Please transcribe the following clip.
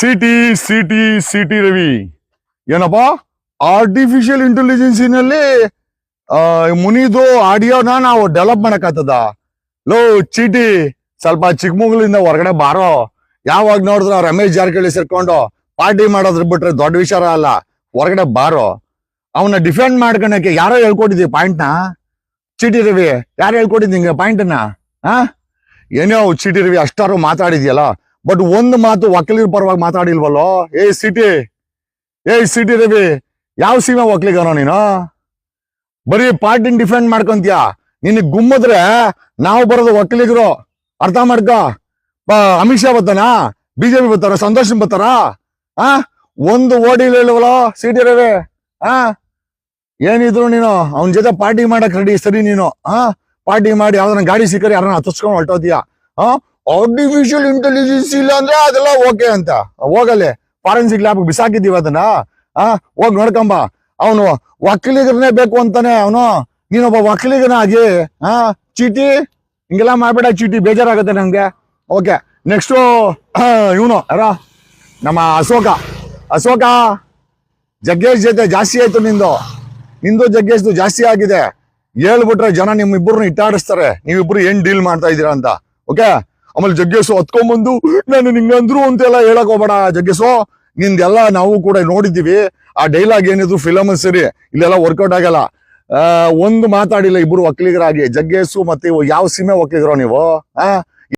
City city city Ravi. ಏನಪ್ಪಾ? Artificial ಇಂಟೆಲಿಜೆನ್ಸಿನಲ್ಲಿ ಮುನಿದು ಆಡಿಯೋನ ನಾವು develop ಮಾಡಕ್ಕಾಗ್ತದ? Low, ಚೀಟಿ, ಸ್ವಲ್ಪ ಚಿಕ್ಕಮಗಳೂರಿಂದ ಹೊರಗಡೆ ಬಾರೋ. ಯಾವಾಗ ನೋಡಿದ್ರು ರಮೇಶ್ ಜಾರಕಿಹೊಳಿ ಸೇರ್ಕೊಂಡು ಪಾರ್ಟಿ ಮಾಡೋದ್ರ ಬಿಟ್ರೆ ದೊಡ್ಡ ವಿಚಾರ ಅಲ್ಲ. ಹೊರಗಡೆ ಬಾರೋ. ಅವನ್ನ ಡಿಫೆಂಡ್ ಮಾಡ್ಕೊಳಕ್ಕೆ ಯಾರೋ ಹೇಳ್ಕೊಟ್ಟಿದ್ದೀವಿ ಪಾಯಿಂಟ್ನ ಚೀಟಿ ರವಿ, ಯಾರು ಹೇಳ್ಕೊಟ್ಟಿದ್ ನಿಂಗೆ ಪಾಯಿಂಟ್ನ ಏನೇ ಏನೋ ಚೀಟಿ ರವಿ ಅಷ್ಟಾರು ಮಾತಾಡಿದ್ಯಲ್ಲ. ಬಟ್ ಒಂದು ಮಾತು ವಕೀಲರ ಪರವಾಗಿ ಮಾತಾಡಿಲ್ವಲ್ಲೋ? ಏ, ಸಿಟಿ. ಏ, ಸಿಟಿ ರವಿ, ಯಾವ ಸೀಮೆ ಒಕ್ಲಿಗನೋ ನೀನು? ಬರೀ ಪಾರ್ಟಿನ ಡಿಫೆಂಡ್ ಮಾಡ್ಕೊಂತೀಯ? ನಿನ್ನ ಗುಮ್ಮದ್ರೆ ನಾವು ಬರೋದು ವಕೀಲಿಗರು. ಅರ್ಥ ಮಾಡ್ಕ. ಅಮಿತ್ ಶಾ ಬರ್ತಾನ? ಬಿಜೆಪಿ ಬರ್ತಾರ? ಸಂತೋಷ್ ಬರ್ತಾರ? ಆ? ಒಂದು ಓಡಿಲ್ ಹೇಳುವಲ್ಲ ಸಿಟಿ ರವಿ? ಆ? ಏನಿದ್ರು ನೀನು, ಅವನ ಜೊತೆ ಪಾರ್ಟಿ ಮಾಡಕ್ ರೆಡಿ ಸರಿ ನೀನು. ಆ? ಪಾರ್ಟಿ ಮಾಡಿ ಯಾವ್ದನ್ನ ಗಾಡಿ ಸಿಕ್ಕರೆ ಯಾರನ್ನ ಹತ್ತಿಸ್ಕೊಂಡು ಹೊರಟೋದ್ಯಾ? ಆ? ಆರ್ಟಿಫಿಷಿಯಲ್ ಇಂಟೆಲಿಜೆನ್ಸ್ ಇಲ್ಲ ಅಂದ್ರೆ ಅದೆಲ್ಲ ಓಕೆ ಅಂತ. ಹೋಗಲ್ಲಿ ಫಾರೆನ್ಸಿಕ್ ಲ್ಯಾಬ್ ಬಿಸಾಕಿದ್ದೀವಿ ಅದನ್ನ. ಆ, ಹೋಗ್ ನೋಡ್ಕಂಬ. ಅವನು ವಕೀಲಿಗರನ್ನೇ ಬೇಕು ಅಂತಾನೆ ಅವನು. ನೀನೊಬ್ಬ ವಕೀಲಿಗನಾಗಿ ಹಾ ಚೀಟಿ? ಹಿಂಗೆಲ್ಲ ಮಾಡ್ಬೇಡ ಚೀಟಿ, ಬೇಜಾರಾಗುತ್ತೆ ನಂಗೆ. ಓಕೆ ನೆಕ್ಸ್ಟು ಇವನು, ಯಾರ? ನಮ್ಮ ಅಶೋಕ. ಅಶೋಕ, ಜಗ್ಗೇಶ್ ಜೊತೆ ಜಾಸ್ತಿ ಆಯ್ತು ನಿಂದು. ನಿಂದು ಜಗ್ಗೇಶ್ದು ಜಾಸ್ತಿ ಆಗಿದೆ. ಹೇಳ್ಬಿಟ್ರೆ ಜನ ನಿಮ್ಮಿಬ್ಬರು ಇಟ್ಟಾಡಿಸ್ತಾರೆ. ನೀವಿಬ್ರು ಏನ್ ಡೀಲ್ ಮಾಡ್ತಾ ಇದ್ದೀರಾ ಅಂತ. ಓಕೆ ಆಮೇಲೆ ಜಗ್ಗೇಶು ಹತ್ಕೊಂಡ್ಬಂದು, ನಾನು ನಿಂಗಂದ್ರು ಅಂತೆಲ್ಲ ಹೇಳಕ್ ಹೋಗ್ಬೇಡ ಜಗ್ಗೇಶು. ನಿಂದೆಲ್ಲ ನಾವು ಕೂಡ ನೋಡಿದ್ದೀವಿ. ಆ ಡೈಲಾಗ್ ಏನಿದ್ರು ಫಿಲಮ್ ಸರಿ, ಇಲ್ಲೆಲ್ಲ ವರ್ಕೌಟ್ ಆಗಲ್ಲ. ಒಂದು ಮಾತಾಡಿಲ್ಲ ಇಬ್ರು ಒಕ್ಕಲಿಗರಾಗಿ ಜಗ್ಗೇಶು ಮತ್ತೆ ಯಾವ ಸಿನಿಮಾ ಒಕ್ಕಲಿಗರೋ ನೀವು? ಆ?